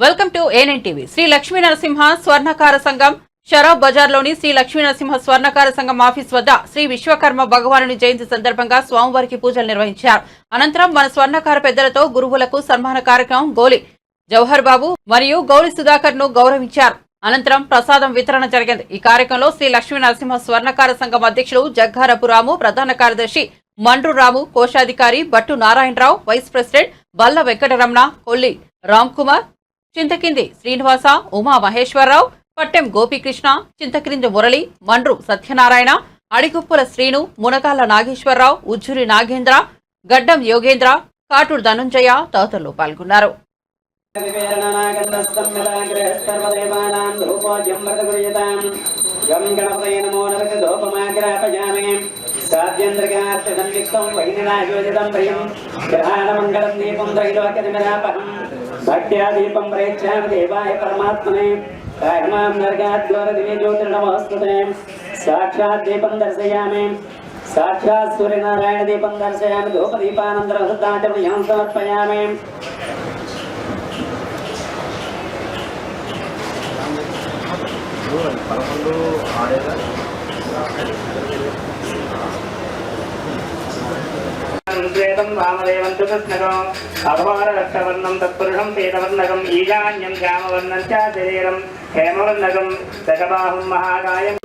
Welcome to ANN TV. Shri Lakshmi Narasimha స్వర్ణకార సంఘం షరాబ్ బజార్లోని శ్రీ లక్ష్మీ నరసింహ స్వర్ణకార సంఘం office వద్ద శ్రీ విశ్వకర్మ భగవానుని జయంతి సందర్భంగా స్వామివారికి పూజలు నిర్వహించారు. అనంతరం మన స్వర్ణకార పెద్దలతో గురువులకు సన్మాన కార్యక్రమం గోలి జవహర్ బాబు మరియు గౌరి సుధాకర్ను గౌరవించారు. అనంతరం ప్రసాదం వితరణ జరిగింది. ఈ కార్యక్రమంలో శ్రీ లక్ష్మీ నరసింహ స్వర్ణకార సంఘం అధ్యక్షులు జగ్గారపు రాము ప్రధాన కార్యదర్శి మండ్రు రాము కోశాధికారి బట్టు నారాయణరావు వైస్ ప్రెసిడెంట్ బల్ల వెంకటరమణ కొల్లి రామ్ కుమార్ చింతకింది శ్రీనివాస ఉమా మహేశ్వరరావు పట్టెం గోపీకృష్ణ చింతకింది మురళి మండ్రు సత్యనారాయణ అడిగుప్పుల శ్రీను మునకాల నాగేశ్వరరావు ఉజ్జురి నాగేంద్ర గడ్డం యోగేంద్ర కాటూరు ధనుంజయ తదితరులు పాల్గొన్నారు. ప్రియం గ్రహాణమంగళం దీపం భక్త్యాదీపం ప్రేక్షామి దేవాయ పరమాత్మనే కాయమాం నర్గాద్వారదివే జ్యోతిర్నమోస్తుతే సాక్షాత్ దీపం దర్శయామి సాక్షాత్ సూర్యనారాయణ దీపం దర్శయామి ధూపదీపానంతర హృద్ధాచమయం సమర్పయామి పదకొండు ఆడేదా శ్వేతం వామదేవం చతుస్నగం అఘోరరక్తవర్ణం తత్పురుషం పీతవర్ణకం ఈశాన్యం శ్యామవర్ణం చ శరీరం హేమవర్ణకం దశబాహుం మహాకాయం.